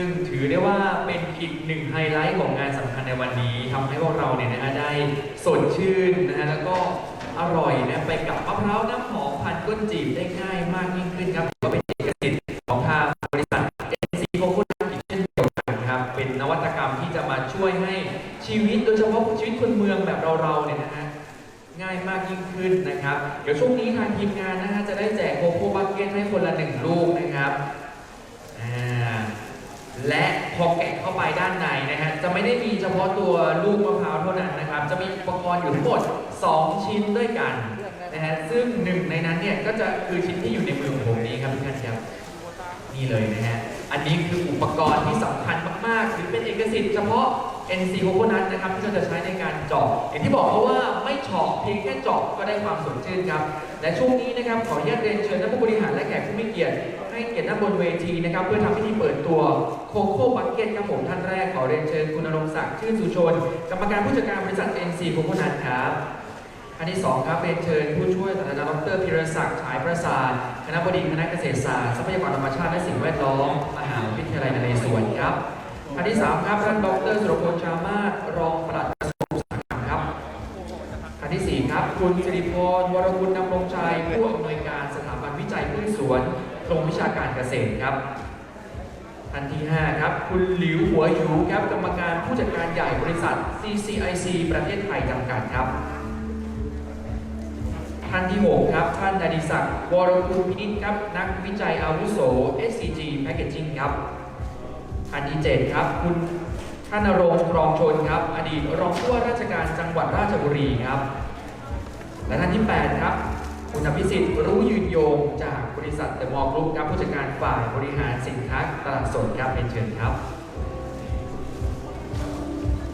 ซึ่งถือได้ว่าเป็นอีกหนึ่งไฮไลท์ของงานสำคัญในวันนี้ทำให้พวกเราเนี่ยนะฮะได้สดชื่นนะฮะแล้วก็อร่อยนะไปกับมะพร้าวน้ำหอมพันก้นจีบได้ง่ายมากยิ่งขึ้นครับก็เป็นเอกสิทธิ์ของทางบริษัท NC Coco อีกเช่นเดียวกันครับเป็นนวัตกรรมที่จะมาช่วยให้ชีวิตโดยเฉพาะชีวิตคนเมืองแบบเราๆเนี่ยนะฮะง่ายมากยิ่งขึ้นนะครับ เดี๋ยวช่วงนี้ทางทีมงานนะฮะจะได้แจกโคโค่บักเก็ตให้คนละหนึ่งลูกนะครับอ่า และพอแกะเข้าไปด้านในนะฮะจะไม่ได้มีเฉพาะตัวลูกมะพร้าวเท่านั้นนะครับ จะมีอุปกรณ์อยู่ทั้งหมด 2 ชิ้นด้วยกันนะฮะซึ่งหนึ่งในนั้นเนี่ยก็จะคือชิ้นที่อยู่ในมือของผมนี้ครับทุกท่านครับนี่เลยนะฮะอันนี้คืออุปกรณ์ที่สำคัญมากๆหรือเป็นเอกสิทธิ์เฉพาะ NC Coconut นะครับที่เราจะใช้ในการเจาะอย่างที่บอกเพราะว่าไม่เฉาะเพียงแค่เจาะก็ได้ความสดชื่นครับและช่วงนี้นะครับขออนุญาตเรียนเชิญท่านผู้บริหารและแขกผู้มีเกียรติ ให้เกียรติหน้าบนเวทีนะครับ เพื่อทำพิธีเปิดตัวโคโค่บักเก็ตครับผมท่านแรกขอเรียนเชิญคุณณรงศักดิ์ชื่นสุชน กรรมการผู้จัดการบริษัท NC Coconut ครับอันที่สองครับเรียนเชิญผู้ช่วยศาสตราจารย์ดรพิรศักดิ์ฉายประสาทคณะบดีคณะเกษตรศาสตร์ทรัพยากรธรรมชาติและสิ่งแวดล้อมมหาวิทยาลัยนเรศวรครับอันที่สามครับท่านดรสุรพลชามาศรองปลัดกระทรวงอุตสาหกรรมครับอันที่สี่ครับคุณสิริพรวรกุลนำรงชัยผู้อำนวยการสถาบันวิจัยพืชสวน กรมวิชาการเกษตรครับอันที่ 5 ครับ คุณหลิวหัวหยูครับกรรมการผู้จัดการใหญ่บริษัท CCIC ประเทศไทยจำกัดครับท่านที่ 6 ครับ ท่านอดิศักดิ์วรคุณพินิจครับ นักวิจัยอาวุโส SCG Packaging ครับท่านที่ 7 ครับ คุณท่านนรงครองชนครับ อดีตรองผู้ว่าราชการจังหวัดราชบุรีครับ และท่านที่ 8 ครับ คุณอภิสิทธิ์รู้ยืนโยงจากบริษัทเดอะมอลล์กรุ๊ปครับผู้จัดการฝ่ายบริหารสินค้าตลาดสดครับเป็นเชิญครับ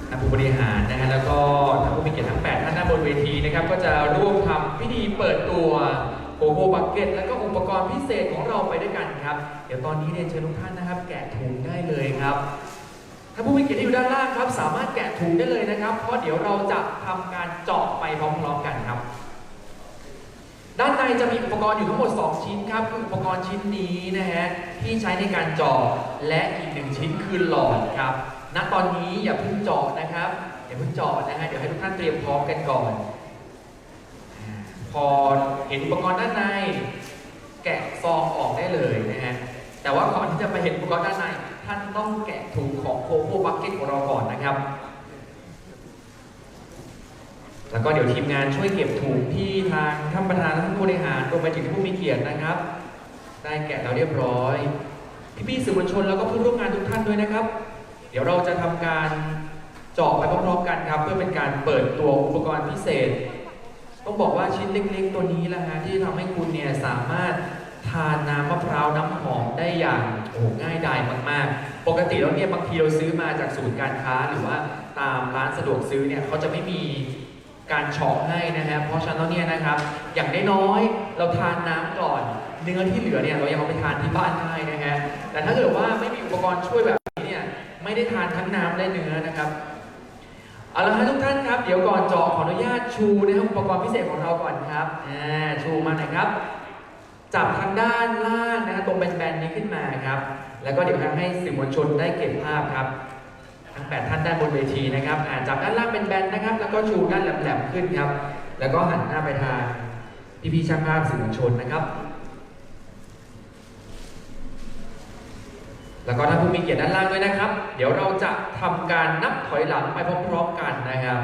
ท่านผู้บริหารนะฮะแล้วก็ท่านผู้มีเกียรติทั้ง 8 ท่านหน้าบนเวทีนะครับก็จะร่วมทำพิธีเปิดตัวโกโก้บักเก็ตและก็อุปกรณ์พิเศษของเราไปด้วยกันครับ เดี๋ยวตอนนี้เรียนเชิญทุกท่านนะครับ แกะถุงได้เลยครับถ้าผู้มีเกียรติที่อยู่ด้านล่างครับ สามารถแกะถุงได้เลยนะครับ เพราะเดี๋ยวเราจะทำการเจาะไปพร้อมๆกันครับ ด้านในจะมีอุปกรณ์อยู่ทั้งหมด 2 ชิ้นครับคืออุปกรณ์ชิ้นนี้นะฮะที่ใช้ในการเจาะและอีกหนึ่งชิ้นคือหลอดครับ ณตอนนี้อย่าเพิ่งเจาะนะครับอย่าเพิ่งเจาะนะฮะเดี๋ยวให้ทุกท่านเตรียมพร้อมกันก่อน พอเห็นอุปกรณ์ด้านใน แกะซองออกได้เลยนะฮะแต่ว่าก่อนที่จะไปเห็นอุปกรณ์ด้านในท่านต้องแกะถุงของโคโค่บักเก็ตของเราก่อนนะครับ แล้วก็เดี๋ยวทีมงานช่วยเก็บถุงที่ทางท่านประธานท่านผู้บริหารรวมไปถึงผู้มีเกียรตินะครับ ได้แกะแล้วเรียบร้อย พี่ๆสื่อมวลชนแล้วก็ผู้ร่วมงานทุกท่านด้วยนะครับ เดี๋ยวเราจะทำการเจาะไปพร้อมๆกันครับ เพื่อเป็นการเปิดตัวอุปกรณ์พิเศษ ต้องบอกว่าชิ้นเล็กๆ ตัวนี้แหละฮะที่ทำให้คุณเนี่ยสามารถทานน้ำมะพร้าวน้ำหอมได้อย่างโอ้ง่ายดายมาก ๆ ปกติแล้วเนี่ยบางทีเราซื้อมาจากศูนย์การค้าหรือว่าตามร้านสะดวกซื้อเนี่ยเขาจะไม่มี การเฉาะให้นะฮะเพราะฉะนั้นแล้วเนี่ยนะครับ อย่างน้อยๆเราทานน้ำก่อน เนื้อที่เหลือเนี่ยเรายังเอาไปทานที่บ้านได้นะฮะแต่ถ้าเกิดว่าไม่มีอุปกรณ์ช่วยแบบนี้เนี่ยไม่ได้ทานทั้งน้ำและเนื้อนะครับเอาละครับทุกท่านครับ เดี๋ยวก่อนเจาะขออนุญาตชูนะครับอุปกรณ์พิเศษของเราก่อนครับอ่าชูมาหน่อยครับ จับทางด้านล่างนะฮะตรงแบนๆนี้ขึ้นมาครับ แล้วก็เดี๋ยวทำให้สื่อมวลชนได้เก็บภาพครับ ทั้งแปดท่านด้านบนเวทีนะครับอ่าจับด้านล่างเป็นแบนนะครับ แล้วก็ชูด้านแหลมๆขึ้นครับ แล้วก็หันหน้าไปทางพี่ๆช่างภาพสื่อมวลชนนะครับ แล้วก็ท่านผู้มีเกียรติด้านล่างด้วยนะครับ เดี๋ยวเราจะทำการนับถอยหลังไปพร้อมๆกันนะครับ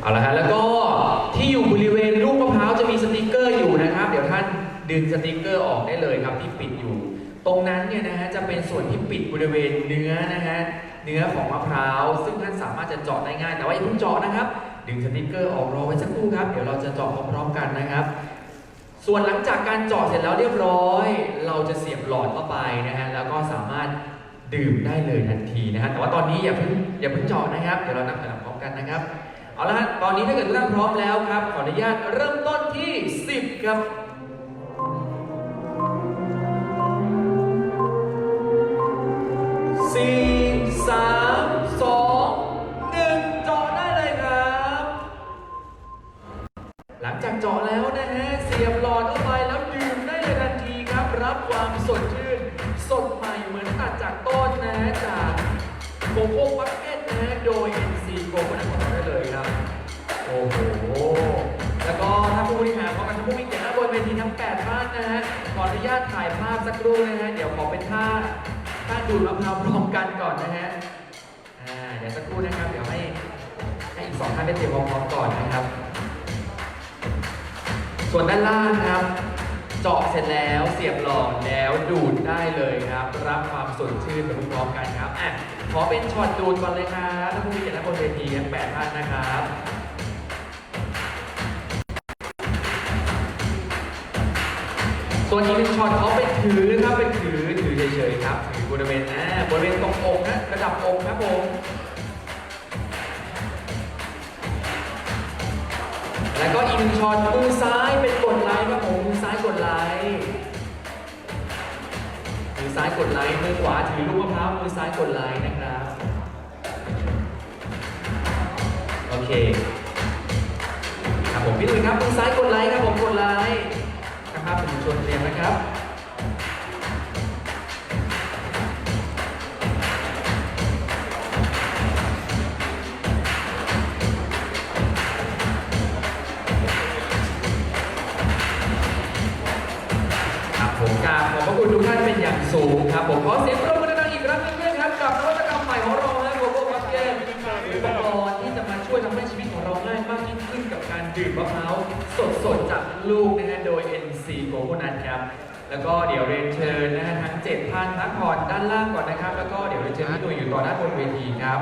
เอาละฮะแล้วก็ ดึงสติกเกอร์ออกได้เลยครับที่ปิดอยู่ ตรงนั้นเนี่ยนะฮะจะเป็นส่วนที่ปิดบริเวณเนื้อนะฮะเนื้อของมะพร้าว ซึ่งท่านสามารถจะเจาะได้ง่าย แต่ว่าอย่าเพิ่งเจาะนะครับ ดึงสติกเกอร์ออกรอไว้สักครู่ครับ เดี๋ยวเราจะเจาะพร้อมๆกันนะครับ ส่วนหลังจากการเจาะเสร็จแล้วเรียบร้อย เราจะเสียบหลอดเข้าไปนะฮะแล้วก็สามารถดื่มได้เลยทันทีนะฮะแต่ว่าตอนนี้อย่าเพิ่งอย่าเพิ่งเจาะนะครับ เดี๋ยวเรานับถอยหลังพร้อมกันนะครับ เอาละฮะตอนนี้ถ้าเกิดทุกท่านพร้อมแล้วครับ ขออนุญาตเริ่มต้นที่ 10 ครับ นะฮะ ขออนุญาตถ่ายภาพสักครู่นะฮะ เดี๋ยวขอเป็นท่าท่าดูดมะพร้าวพร้อมกันก่อนนะฮะ อ่า เดี๋ยวสักครู่นะครับ เดี๋ยวให้ให้อีกสองท่านได้เตรียมพร้อมก่อนนะครับ ส่วนด้านล่างครับ เจาะเสร็จแล้วเสียบหลอดแล้วดูดได้เลยครับ รับความสดชื่นไปพร้อมๆกันครับอะขอเป็นช็อตดูดก่อนเลยครับท่านผู้มีเกียรติหน้าบนเวทีทั้งแปดท่านนะครับ ส่วนอีกหนึ่งช็อตเขาเป็นถือครับเป็นถือถือเฉยๆครับถือบริเวณนะบริเวณตรงอกนะระดับอกครับผมแล้วก็อีกหนึ่งช็อตมือซ้ายเป็นกดไลค์ครับผมมือซ้ายกดไลค์มือซ้ายกดไลค์มือขวาถือลูกมะพร้าวมือซ้ายกดไลค์นะครับโอเคครับผมพี่ลุยครับมือซ้ายกดไลค์ครับผมกดไลค์ นะครับผมชวนเรียนนะครับครับผมกราบขอบพระคุณทุกท่านเป็นอย่างสูงครับผมขอเสียง สดๆจากลูกนะฮะโดย NC โกโกนันครับ แล้วก็เดี๋ยวเรียนเชิญนะฮะทั้งเจ็ดท่านพักผ่อนด้านล่างก่อนนะครับ แล้วก็เดี๋ยวเรียนเชิญพี่หนุ่ยอยู่ต่อด้านบนเวทีครับ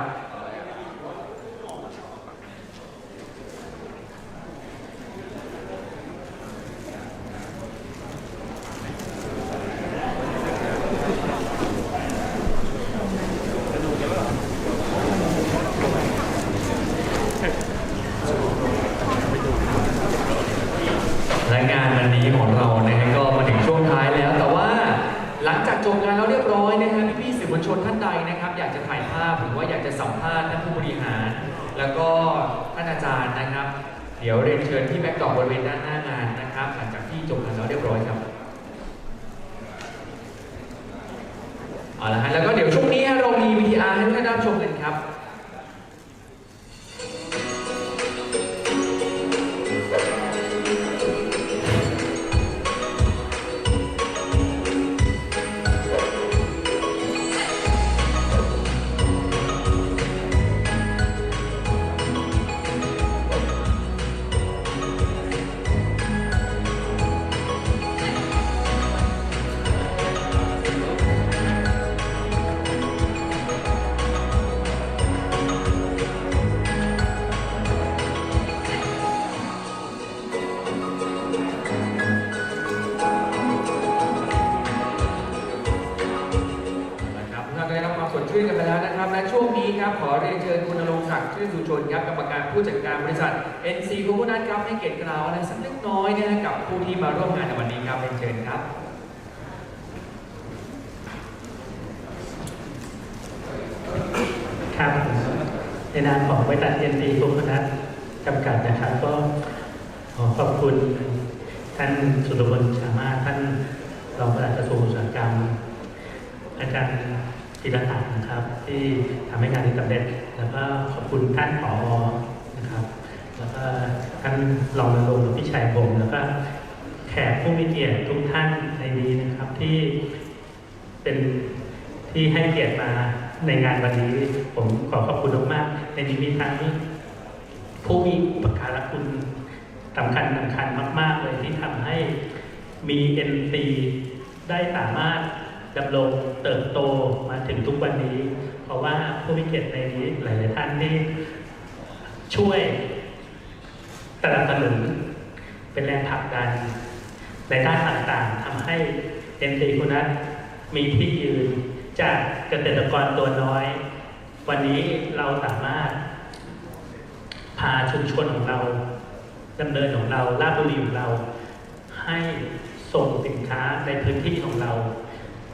และงานวันนี้ของเรานะฮะก็มาถึงช่วงท้ายแล้ว แต่ว่าหลังจากจบงานแล้วเรียบร้อยนะฮะพี่ๆสื่อมวลชนท่านใดนะครับ อยากจะถ่ายภาพหรือว่าอยากจะสัมภาษณ์ท่านผู้บริหาร แล้วก็ท่านอาจารย์นะครับ เดี๋ยวเรียนเชิญที่แบ็กดรอปบริเวณด้านหน้างานนะครับ หลังจากที่จบงานแล้วเรียบร้อยครับเอาละฮะแล้วก็เดี๋ยวช่วงนี้เรามีวิทยาให้ท่านรับชมกันครับ บริษัทเอ็นดีกุมนัทจำกัดนะครับ ก็ขอขอบคุณท่านสุรพลสามารถท่านรองปลัดกระทรวงอุตสาหกรรม อาจารย์ธีรศักดิ์นะครับ ที่ทำให้งานนี้สำเร็จ แล้วก็ขอบคุณท่านผอนะครับ แล้วก็ท่านรองนรงค์พิชัยผมแล้วก็แขกผู้มีเกียรติทุกท่านในนี้นะครับที่เป็นที่ให้เกียรติมา ในงานวันนี้ผมขอขอบคุณมากๆในนี้มีทั้งผู้มีอุปการะคุณสำคัญสำคัญมาก ๆ เลยที่ทำให้มีเอ็นซีได้สามารถดำรงเติบโตมาถึงทุกวันนี้ เพราะว่าผู้มีเกียรติในนี้หลาย ๆ ท่านที่ช่วยสนับสนุนเป็นแรงผลักดันในด้านต่าง ๆทำให้เอ็นซีคุณนัทมีที่ยืน จากเกษตรกรตัวน้อย วันนี้เราสามารถ พาชุมชนของเราดำเนินของเราลาดบุรีของเรา ให้ส่งสินค้าในพื้นที่ของเรา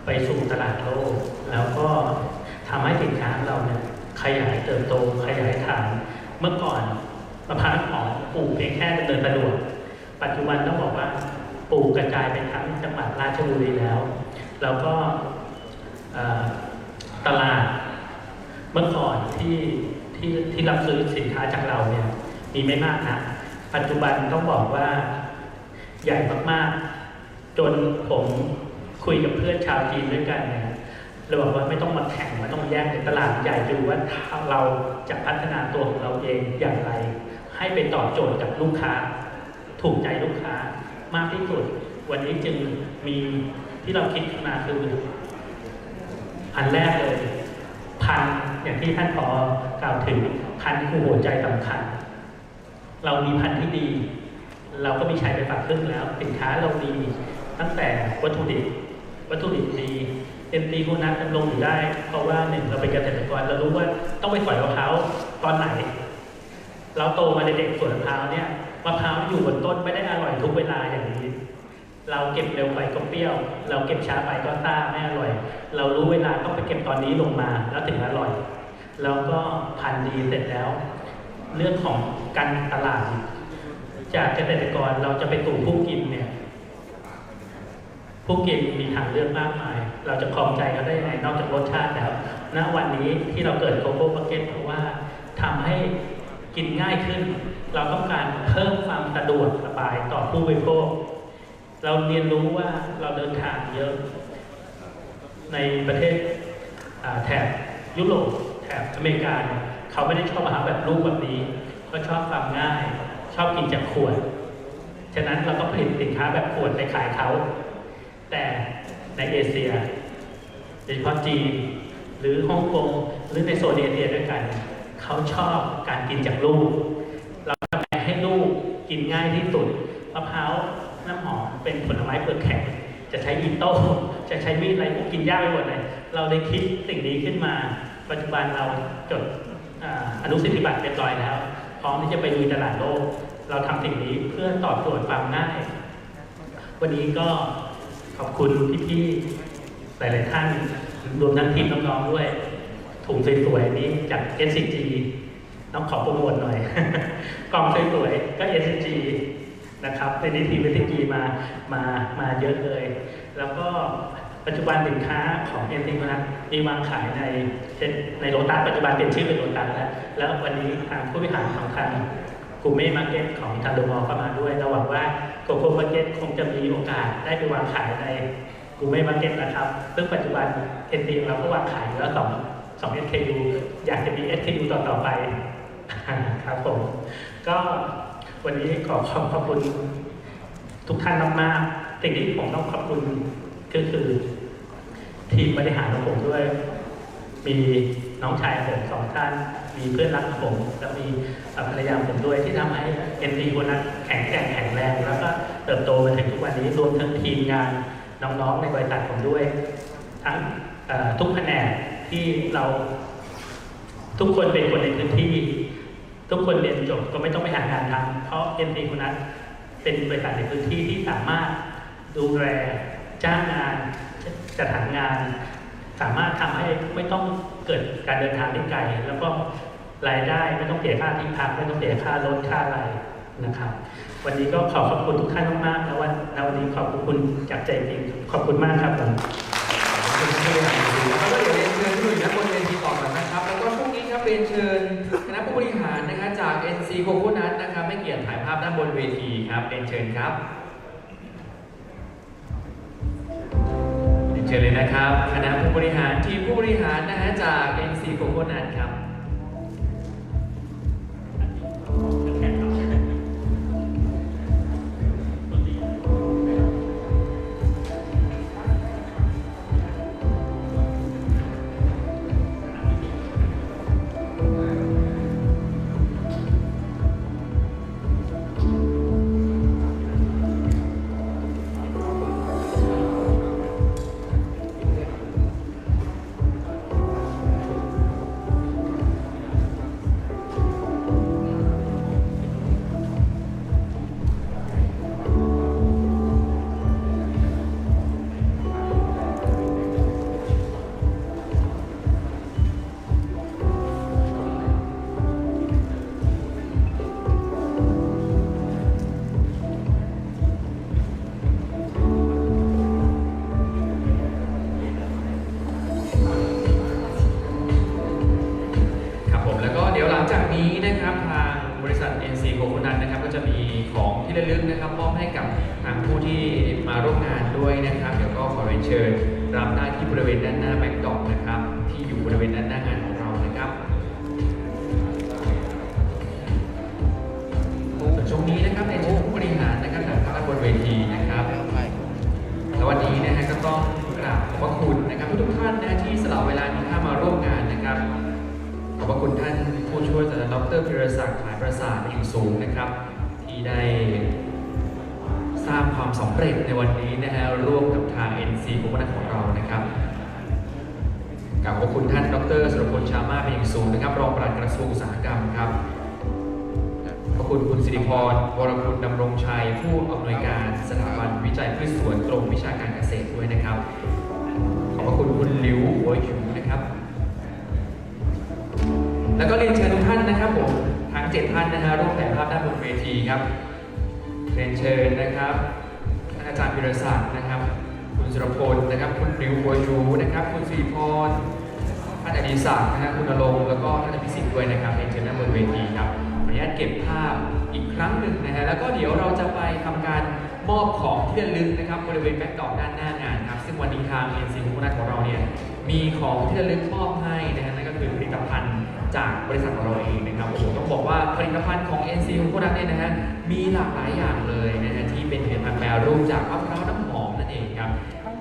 ไปสู่ตลาดโลก แล้วก็ทำให้สินค้าเราเนี่ยขยายเติบโตขยายฐาน เมื่อก่อนมะพร้าวหอมปลูกเพียงแค่ดำเนินสะดวกปัจจุบันต้องบอกว่าปลูกกระจายไปทั้งจังหวัดราชบุรีแล้ว แล้วก็ ตลาดเมื่อก่อนที่ที่ที่รับซื้อสินค้าจากเราเนี่ยมีไม่มากนะปัจจุบันต้องบอกว่าใหญ่มากๆ จนผมคุยกับเพื่อนชาวจีนด้วยกันเนี่ยเราบอกว่าไม่ต้องมาแข่งไม่ต้องมาแย่งในตลาดใหญ่ดูว่าเราจะพัฒนาตัวของเราเองอย่างไร ให้ไปตอบโจทย์กับลูกค้า ถูกใจลูกค้ามากที่สุด วันนี้จึงมีที่เราคิดขึ้นมาคือ อันแรกเลยพันอย่างที่ท่านพอกล่าวถึงพันคือหัวใจสำคัญ เรามีพันที่ดี เราก็มีใช้ไปฝากครึ่งแล้ว สินค้าเราดีตั้งแต่วัตถุดิบวัตถุดิบดีเอ็มดีพวกนั้นดำรงอยู่ได้ เพราะว่าหนึ่งเราเป็นเกษตรกรเรารู้ว่าต้องไปสอยมะพร้าวตอนไหน เราโตมาในเด็กสวนมะพร้าวเนี่ยมะพร้าวอยู่บนต้นไม่ได้อร่อยทุกเวลาอย่างนี้ เราเก็บเร็วไปก็เปรี้ยว เราเก็บช้าไปก็ซ่าไม่อร่อย เรารู้เวลาต้องไปเก็บตอนนี้ลงมาแล้วถึงอร่อย แล้วก็พันดีเสร็จแล้ว เรื่องของการตลาด จากเกษตรกรเราจะไปสู่ผู้กินเนี่ย ผู้กินมีทางเลือกมากมาย เราจะคลองใจเขาได้ยังไงนอกจากรสชาติแล้วณวันนี้ที่เราเกิดโกโก้บักเก็ตเพราะว่าทำให้กินง่ายขึ้น เราต้องการเพิ่มความสะดวกสบายต่อผู้บริโภค เราเรียนรู้ว่าเราเดินทางเยอะ ในประเทศแถบยุโรปแถบอเมริกาเนี่ยเขาไม่ได้ชอบอาหารแบบรูปแบบนี้ ก็ชอบความง่าย ชอบกินจากขวด ฉะนั้นเราก็ผลิตสินค้าแบบขวดไปขายเขา แต่ในเอเชียโดยเฉพาะจีนหรือฮ่องกงหรือในโซนเอเชียด้วยกัน เขาชอบการกินจากลูก เราทำให้ลูกกินง่ายที่สุดมะพร้าวน้ำหอม เป็นผลไม้เปลือกแข็งจะใช้อีโต้จะใช้มีดอะไรพวกกินยากไปหมดเลยเราได้คิดสิ่งนี้ขึ้นมา ปัจจุบันเราจดอาอนุสิทธิบัตรเรียบร้อยแล้ว พร้อมที่จะไปลุยตลาดโลก เราทำสิ่งนี้เพื่อตอบโจทย์ความง่าย วันนี้ก็ขอบคุณพี่ๆหลาย ๆ ท่านรวมทั้งทีมน้องๆด้วย ถุงสวยๆนี้จาก SCG ต้องขอโปรโมทหน่อย กล่องสวยๆก็ SCG นะครับในนี้ทีม SCG มามามาเยอะเลย แล้วก็ปัจจุบันสินค้าของ SCG นะมีวางขายในเช่นในโลตัสปัจจุบันเปลี่ยนชื่อเป็นโลตัสแล้ว แล้ววันนี้ทางผู้บริหารของทางกูเม่มาร์เก็ตของทางโดมอลเข้ามาด้วยเราหวังว่าโกโก้มาร์เก็ตคงจะมีโอกาสได้ไปวางขายในกูไม่มาร์เก็ตนะครับ ซึ่งปัจจุบัน n t เราก็วางขายแล้วสองสอง SKU อยากจะมี SKU ต่อต่อๆไปครับผมก็ วันนี้ขอขอบขอบคุณทุกท่านมากๆสิ่งที่ผมต้องขอบคุณก็คือ ทีมบริหารของผมด้วย มีน้องชายผมสองท่าน มีเพื่อนรักของผม และมีภรรยาผมด้วยที่ทำให้เอ็นดีคนนั้นแข็งแกร่งแข็งแรง แล้วก็เติบโตมาถึงทุกวันนี้รวมทั้งทีมงานน้องๆในบริษัทผมด้วย ทั้งทุกแผนกที่เราทุกคนเป็นคนในพื้นที่ ทุกคนเรียนจบก็ไม่ต้องไปหางานทำเพราะเอ็นดีคนนั้นเป็นบริษัทในพื้นที่ที่สามารถดูแลจ้างงานจัดหางาน สามารถทำให้ไม่ต้องเกิดการเดินทางที่ไกลแล้วก็รายได้ไม่ต้องเสียค่าที่พักไม่ต้องเสียค่ารถค่าอะไรนะครับ วันนี้ก็ขอขอบคุณทุกท่านมากๆนะวันในวันนี้ขอบคุณจากใจจริงขอบคุณมากครับผม จาก NC c o c o n u t นะครับไม่เกียรติถ่ายภาพด้านบนเวทีครับเรียนเชิญครับเรียนเชิญเลยนะครับ คณะผู้บริหารทีมผู้บริหารนะฮะจาก NC c o c o n u t ครับมอบให้กับทางผู้ที่มาร่วมงานด้วยนะครับเดี๋ยวก็ขอเรียนเชิญรับได้ที่บริเวณด้านหน้าแบ็กดอกนะครับ ที่อยู่บริเวณด้านหน้างานของเรานะครับส่วนช่วงนี้นะครับในช่วงผู้บริหารนะครับทางด้านบนเวทีนะครับและวันนี้นะฮะก็ต้องกราบขอบพระคุณนะครับทุกท่านนะที่สละเวลามีค่ามาร่วมงานนะครับขอบพระคุณท่านผู้ช่วยศาสตราจารย์ดรพิรศักดิ์ขายประสาทอย่สูงนะครับ สำเร็จในวันนี้นะฮะร่วมกับทาง NC บุคคลของเรานะครับกราบขอบคุณท่านดรสุรพลชามาเป็นอย่างสูงนะครับ รองปลัดกระทรวงอุตสาหกรรมครับขอบคุณคุณสิริพรวรคุณดำรงชัย ผู้อำนวยการสถาบันวิจัยพืชสวนกรมวิชาการเกษตรด้วยนะครับ ขอบคุณคุณหลิวหัวหยูนะครับ แล้วก็เรียนเชิญทุกท่านนะครับผมทั้งเจ็ดท่านนะฮะร่วมถ่ายภาพด้านบนเวทีครับเรียนเชิญนะครับ จารย์พิรศักดิ์นะครับ คุณสุรพลนะครับ คุณหลิวหัวยูนะครับ คุณสิริพรท่านอดีศักดิ์นะฮะคุณนรงค์แล้วก็ท่านอภิสิทธิ์ด้วยนะครับเรียนเชิญด้านบนเวทีครับขออนุญาตเก็บภาพอีกครั้งหนึ่งนะฮะแล้วก็เดี๋ยวเราจะไปทำการมอบของที่ระลึกนะครับบริเวณแบ็คดรอปด้านหน้างานครับซึ่งวันนี้ทาง NC ภูมินัทของเราเนี่ยมีของที่ระลึกมอบให้นะฮะนั่นก็คือผลิตภัณฑ์จากบริษัทของเราเองนะครับโอ้โหต้องบอกว่าผลิตภัณฑ์ของ NC ภูมินัทเนี่ยนะฮะมีหลากหลายอย่างเลยนะฮะ เป็นผลิตภัณฑ์แปรรูปจากมะพร้าวน้ำหอมนั่นเองครับ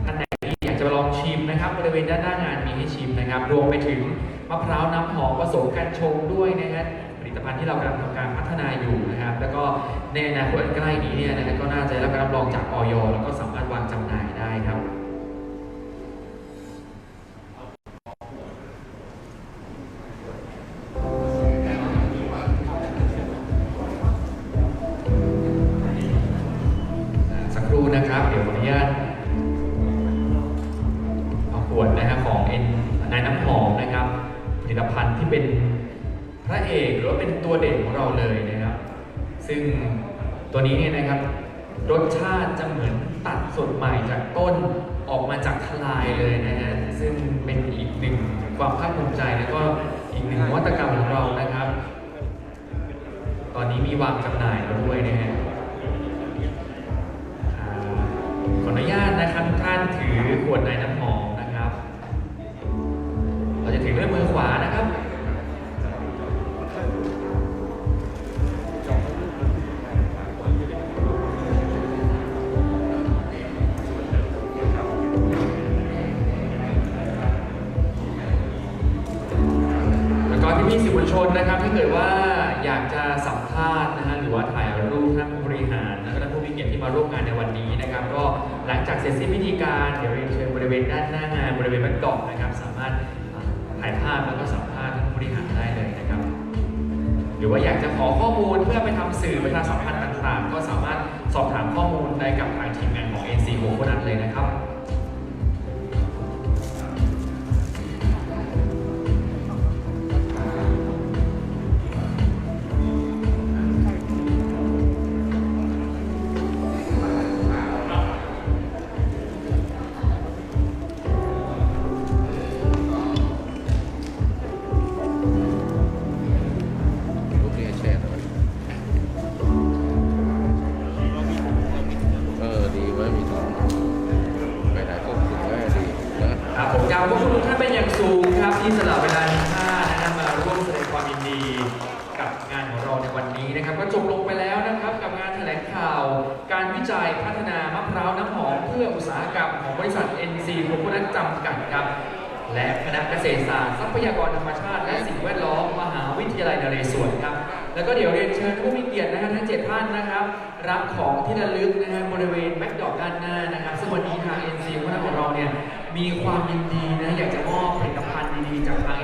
ท่านไหนที่อยากจะมาลองชิมนะครับบริเวณด้านหน้างานมีให้ชิมนะครับรวมไปถึงมะพร้าวน้ำหอมผสมกันชงด้วยนะฮะผลิตภัณฑ์ที่เรากำลังทำการพัฒนาอยู่นะครับ แล้วก็ในอนาคตใกล้นี้เนี่ยนะฮะก็น่าจะได้รับการรับรองจากออยแล้วก็สามารถวางจำหน่ายได้ครับ จากต้นออกมาจากทลายเลยนะฮะซึ่งเป็นอีกหนึ่งความภาคภูมิใจแล้วก็อีกหนึ่งนวัตกรรมของเรานะครับ ตอนนี้มีวางจำหน่ายแล้วด้วยนะฮะขออนุญาตนะครับทุกท่านถือขวดในน้ำหอมนะครับ เราจะถือด้วยมือขวานะครับ พี่ๆสื่อมวลชนนะครับถ้าเกิดว่าอยากจะสัมภาษณ์นะฮะหรือว่าถ่ายรูปท่านผู้บริหารแล้วก็ท่านผู้มีเกียรติที่มาร่วมงานในวันนี้นะครับ ก็หลังจากเสร็จสิ้นพิธีการเดี๋ยวเรียนเชิญบริเวณด้านหน้างานบริเวณบ็คดรอปนะครับ สามารถถ่ายภาพแล้วก็สัมภาษณ์ท่านผู้บริหารได้เลยนะครับ หรือว่าอยากจะขอข้อมูลเพื่อไปทำสื่อประชาสัมพันธ์ต่างๆ ก็สามารถสอบถามข้อมูลได้กับทางทีมงานของ NC โ o คนนั้นเลยนะครับ จัยพัฒนามะพร้าวน้ำหอมเพื่ออุตสาหกรรมของบริษัท NC โคโคนัทจำกัดครับ และคณะเกษตรศาสตร์ทรัพยากรธรรมชาติ และสิ่งแวดล้อมมหาวิทยาลัยนเรศวรครับ แล้วก็เดี๋ยวเรียนเชิญผู้มีเกียรตินะฮะทั้งเจ็ดท่านนะครับ รับของที่ระลึกนะฮะบริเวณแบ็คดอปด้านหน้านะครับซึ่งวันนี้ทาง NC คณะของเราเนี่ยมีความยินดีนะอยากจะมอบผลิตภัณฑ์ดีๆจากทาง